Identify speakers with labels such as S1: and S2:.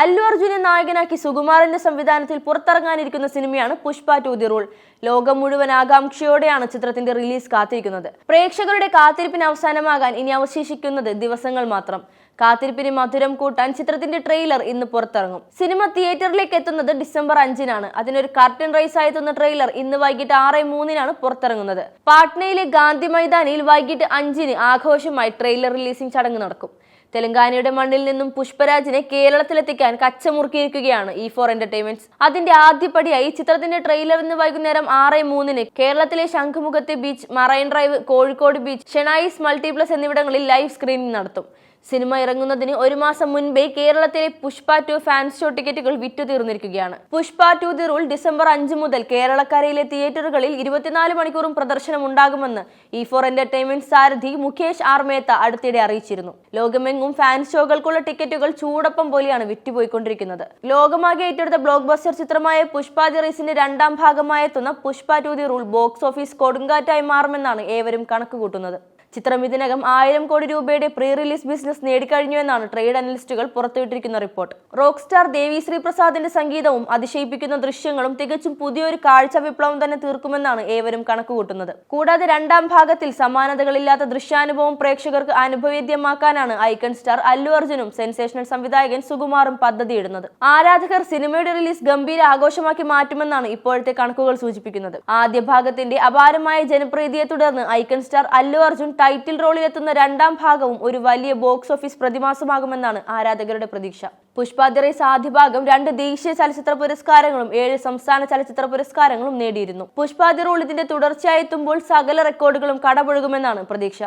S1: അല്ലു അർജുനെ നായകനാക്കി സുകുമാറിന്റെ സംവിധാനത്തിൽ പുറത്തിറങ്ങാനിരിക്കുന്ന സിനിമയാണ് പുഷ്പ ടു ദി റൂൾ. ലോകം മുഴുവൻ ആകാംക്ഷയോടെയാണ് ചിത്രത്തിന്റെ റിലീസ് കാത്തിരിക്കുന്നത്. പ്രേക്ഷകരുടെ കാത്തിരിപ്പിന് അവസാനമാകാൻ ഇനി അവശേഷിക്കുന്നത് ദിവസങ്ങൾ മാത്രം. കാത്തിരിപ്പിന് മധുരം കൂട്ടാൻ ചിത്രത്തിന്റെ ട്രെയിലർ ഇന്ന് പുറത്തിറങ്ങും. സിനിമ തിയേറ്ററിലേക്ക് എത്തുന്നത് ഡിസംബർ അഞ്ചിനാണ്. അതിനൊരു കർട്ടൻ റൈസ് ആയെത്തുന്ന ട്രെയിലർ ഇന്ന് വൈകിട്ട് ആറ് മൂന്നിനാണ് പുറത്തിറങ്ങുന്നത്. പാട്നയിലെ ഗാന്ധി മൈതാനിൽ വൈകിട്ട് അഞ്ചിന് ആഘോഷമായി ട്രെയിലർ റിലീസിംഗ് ചടങ്ങ് നടക്കും. തെലങ്കാനയുടെ മണ്ണിൽ നിന്നും പുഷ്പരാജിനെ കേരളത്തിലെത്തിക്കാൻ കച്ചമുറുക്കിയിരിക്കുകയാണ് ഇ ഫോർ എന്റർടൈൻമെന്റ്സ് അതിന്റെ ആദ്യപടിയായി ചിത്രത്തിന്റെ ട്രെയിലർ ഇന്ന് വൈകുന്നേരം ആറ് മൂന്നിന് കേരളത്തിലെ ശംഖുമുഖത്തെ beach marine drive Kozhikode beach Shenoys multiplex എന്നിവിടങ്ങളിൽ ലൈവ് സ്ക്രീനിംഗ് നടത്തും. സിനിമ ഇറങ്ങുന്നതിന് ഒരു മാസം മുൻപേ കേരളത്തിലെ പുഷ്പ ടു ഫാൻസ് ഷോ ടിക്കറ്റുകൾ വിറ്റു തീർന്നിരിക്കുകയാണ് Pushpa two the rule December അഞ്ച് മുതൽ കേരളക്കരയിലെ തിയേറ്ററുകളിൽ ഇരുപത്തിനാല് മണിക്കൂറും പ്രദർശനം ഉണ്ടാകുമെന്ന് ഇ ഫോർ എന്റർടൈൻമെന്റ് സാരഥി മുകേഷ് ആർ മേത്ത അടുത്തിടെ അറിയിച്ചിരുന്നു. ലോകമെങ്ങും ഫാൻസ് ഷോകൾക്കുള്ള ടിക്കറ്റുകൾ ചൂടൊപ്പം പോലെയാണ് വിറ്റുപോയിക്കൊണ്ടിരിക്കുന്നത്. ലോകമാകെ ഏറ്റെടുത്ത ബ്ലോക്ക് ബസ്റ്റർ ചിത്രമായ പുഷ്പ ദി റീസിന്റെ രണ്ടാം ഭാഗമായെത്തുന്ന Pushpa two the rule box office കൊടുങ്കാറ്റായി മാറുമെന്നാണ് ഏവരും കണക്കുകൂട്ടുന്നത്. ചിത്രം ഇതിനകം ആയിരം കോടി രൂപയുടെ പ്രീ റിലീസ് ബിസിനസ് നേടിക്കഴിഞ്ഞുവെന്നാണ് ട്രേഡ് അനലിസ്റ്റുകൾ പുറത്തുവിട്ടിരിക്കുന്ന റിപ്പോർട്ട്. റോക്ക് സ്റ്റാർ ദേവി ശ്രീപ്രസാദിന്റെ സംഗീതവും അതിശയിപ്പിക്കുന്ന ദൃശ്യങ്ങളും തികച്ചും പുതിയൊരു കാഴ്ച വിപ്ലവം തന്നെ തീർക്കുമെന്നാണ് ഏവരും കണക്കുകൂട്ടുന്നത്. കൂടാതെ രണ്ടാം ഭാഗത്തിൽ സമാനതകളില്ലാത്ത ദൃശ്യാനുഭവം പ്രേക്ഷകർക്ക് അനുഭവേദ്യമാക്കാനാണ് ഐക്കൺ സ്റ്റാർ അല്ലു അർജുനും സെൻസേഷണൽ സംവിധായകൻ സുകുമാറും പദ്ധതിയിടുന്നത്. ആരാധകർ സിനിമയുടെ റിലീസ് ഗംഭീര ആഘോഷമാക്കി മാറ്റുമെന്നാണ് ഇപ്പോഴത്തെ കണക്കുകൾ സൂചിപ്പിക്കുന്നത്. ആദ്യ ഭാഗത്തിന്റെ അപാരമായ ജനപ്രീതിയെ തുടർന്ന് icon star Allu Arjun title റോളിലെത്തുന്ന രണ്ടാം ഭാഗവും ഒരു വലിയ ബോക്സ് ഓഫീസ് പ്രതിമാസമാകുമെന്നാണ് ആരാധകരുടെ പ്രതീക്ഷ. പുഷ്പാതിറൈസ് ആദ്യ ഭാഗം രണ്ട് ദേശീയ ചലച്ചിത്ര പുരസ്കാരങ്ങളും ഏഴ് സംസ്ഥാന ചലച്ചിത്ര പുരസ്കാരങ്ങളും നേടിയിരുന്നു. പുഷ്പാതിറോൾ ഇതിന്റെ തുടർച്ചയായെത്തുമ്പോൾ സകല റെക്കോർഡുകളും കടപുഴകുമെന്നാണ് പ്രതീക്ഷ.